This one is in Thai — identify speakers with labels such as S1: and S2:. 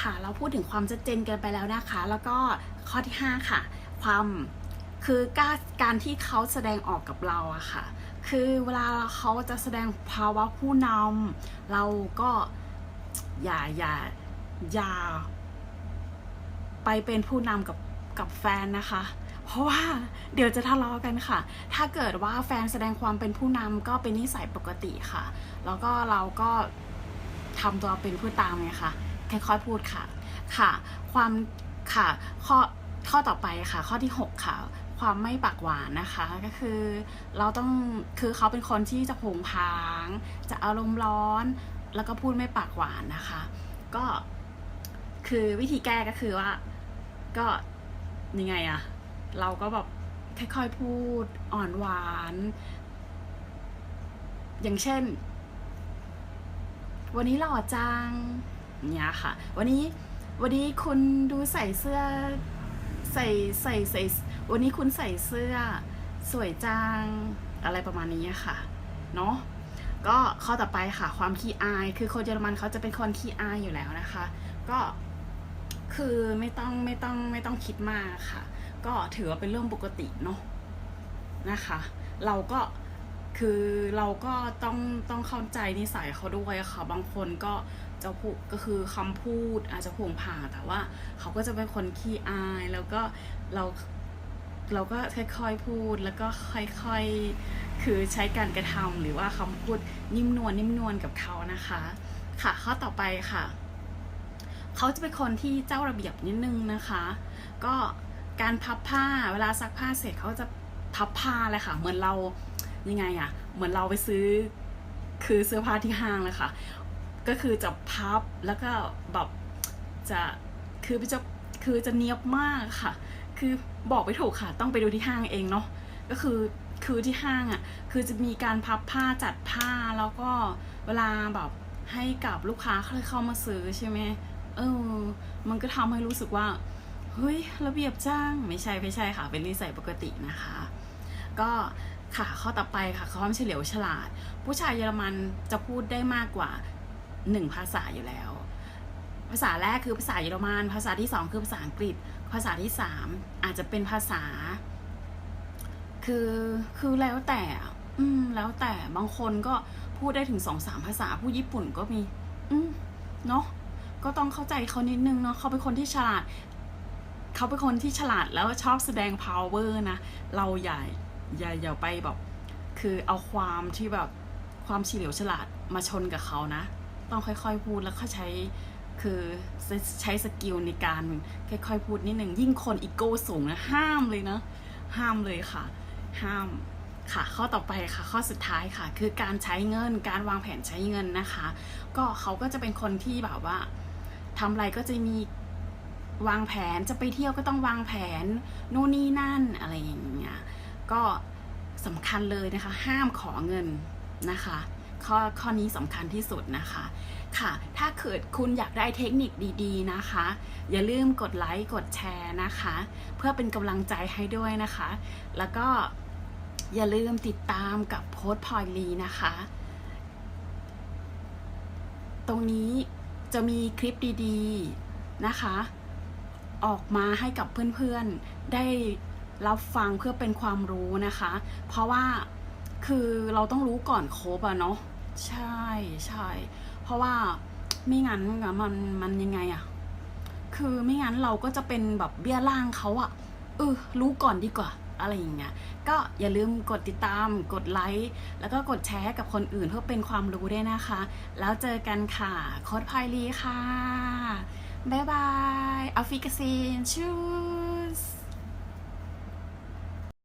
S1: ค่ะ เราพูดถึงความชัดเจนกันไปแล้วนะคะ แล้วก็ข้อที่ 5 ค่ะ ความคือการการที่เขาแสดงออกกับเราอะค่ะ คือเวลาเขาจะแสดงภาวะผู้นำเราก็อย่าอย่าอย่าไปเป็นผู้นำกับกับแฟนนะคะ เพราะว่าเดี๋ยวจะทะเลาะกันค่ะ ถ้าเกิดว่าแฟนแสดงความเป็นผู้นำก็เป็นนิสัยปกติค่ะ แล้วก็เราก็ทำตัวเป็นผู้ตามไงคะ ค่อยๆพูดค่ะ ค่ะ ความค่ะข้อข้อต่อไปค่ะ ข้อที่ 6 ค่ะ ความไม่ปากหวานนะคะ ก็คือเราต้องคือเขาเป็นคนที่จะผงผาง จะอารมณ์ร้อน แล้วก็พูดไม่ปากหวานนะคะ ก็คือวิธีแก้ก็คือว่า ก็ยังไงอะเราก็แบบค่อยๆพูดอ่อนหวาน อย่างเช่น วันนี้หล่อจัง เนี่ยค่ะ วันนี้วันนี้คุณดูใส่เสื้อใส่ใส่ใส่ วันนี้คุณใส่เสื้อสวยจังอะไรประมาณนี้ค่ะ เนาะก็ข้อต่อไปค่ะ ความขี้อาย คือคนเยอรมันเขาจะเป็นคนขี้อายอยู่แล้วนะคะ ก็คือไม่ต้องไม่ต้องไม่ต้องคิดมากค่ะ ก็ถือว่าเป็นเรื่องปกติเนาะนะคะ เราก็คือเราก็ต้องต้องเข้าใจนิสัยเขาด้วยค่ะ บางคนก็ จะพูดก็คือคำพูดอาจจะผงผาแต่ว่า เขาก็จะเป็นคนขี้อาย แล้วก็เราเราก็ค่อยๆพูดแล้วก็ค่อยๆ คือใช้การกระทำหรือว่าคำพูดนิ่มนวลนิ่มนวลกับเขานะคะ ค่ะข้อต่อไปค่ะ เขาจะเป็นคนที่เจ้าระเบียบนิดนึงนะคะ ก็การพับผ้าเวลาซักผ้าเสร็จเขาจะพับผ้าเลยค่ะ เหมือนเรายังไงอะ เหมือนเราไปซื้อคือเสื้อผ้าที่ห้างเลยค่ะ ก็คือจะพับแล้วก็แบบจะคือจะคือจะเนียบมากค่ะ คือบอกไม่ถูกค่ะ ต้องไปดูที่ห้างเองเนาะก็คือคือที่ห้างอะ่ะคือจะมีการพับผ้าจัดผ้าแล้วก็เวลาแบบให้กับลูกค้าเขาเข้ามาซื้อใช่ไหมเออ มันก็ทำให้รู้สึกว่าเฮ้ยระเบียบจ้างไม่ใช่ไม่ใช่ค่ะ เป็นนิสัยปกตินะคะ ก็ค่ะข้อต่อไปค่ะความเฉลียวฉลาด ผู้ชายเยอรมันจะพูดได้มากกว่า หนึ่งภาษาอยู่แล้ว ภาษาแรกคือภาษาเยอรมัน ภาษาที่สองคือภาษาอังกฤษ ภาษาที่สามอาจจะเป็นภาษา คือคือแล้วแต่อืมแล้วแต่บางคนก็พูดได้ถึงสองสามภาษาผู้ญี่ปุ่นก็มี อืมเนาะก็ต้องเข้าใจเขานิดนึงเนาะเขาเป็นคนที่ฉลาดเขาเป็นคนที่ฉลาดแล้วชอบแสดง power นะ เราอย่าอย่าอย่าไปแบบ คือเอาความที่แบบความเฉลียวฉลาดมาชนกับเขานะ ต้องค่อยๆพูดแล้วก็ใช้คือใช้สกิลในการค่อยๆพูดนิดหนึ่งยิ่งคนอีโก้สูงนะห้ามเลยนะห้ามเลยค่ะ ห้ามค่ะ ข้อต่อไปค่ะ ข้อสุดท้ายค่ะ คือการใช้เงินการวางแผนใช้เงินนะคะ ก็เขาก็จะเป็นคนที่แบบว่าทำอะไรก็จะมีวางแผนจะไปเที่ยวก็ต้องวางแผนนู่นนี่นั่นอะไรอย่างเงี้ยก็สำคัญเลยนะคะ ห้ามขอเงินนะคะ ข้อข้อนี้สำคัญที่สุดนะคะค่ะถ้าเกิดคุณอยากได้เทคนิคดีๆนะคะ อย่าลืมกดไลค์กดแชร์นะคะ เพื่อเป็นกำลังใจให้ด้วยนะคะ แล้วก็อย่าลืมติดตามกับโพสต์พอยลีนะคะ ตรงนี้จะมีคลิปดีๆนะคะ ออกมาให้กับเพื่อนๆได้รับฟังเพื่อเป็นความรู้นะคะ เพราะว่า คือเราต้องรู้ก่อนคบอะเนาะใช่ใช่เพราะว่าไม่งั้นอะมันมันยังไงอะคือไม่งั้นเราก็จะเป็นแบบเบี้ยล่างเขาอะเออรู้ก่อนดีกว่า อะไรอย่างเงี้ยก็อย่าลืมกดติดตาม กดไลค์แล้วก็กดแชร์กับคนอื่นเพื่อเป็นความรู้ด้วยนะคะ แล้วเจอกันค่ะโค้ดพายลีค่ะ บ๊ายบาย auf Wiedersehen ชูส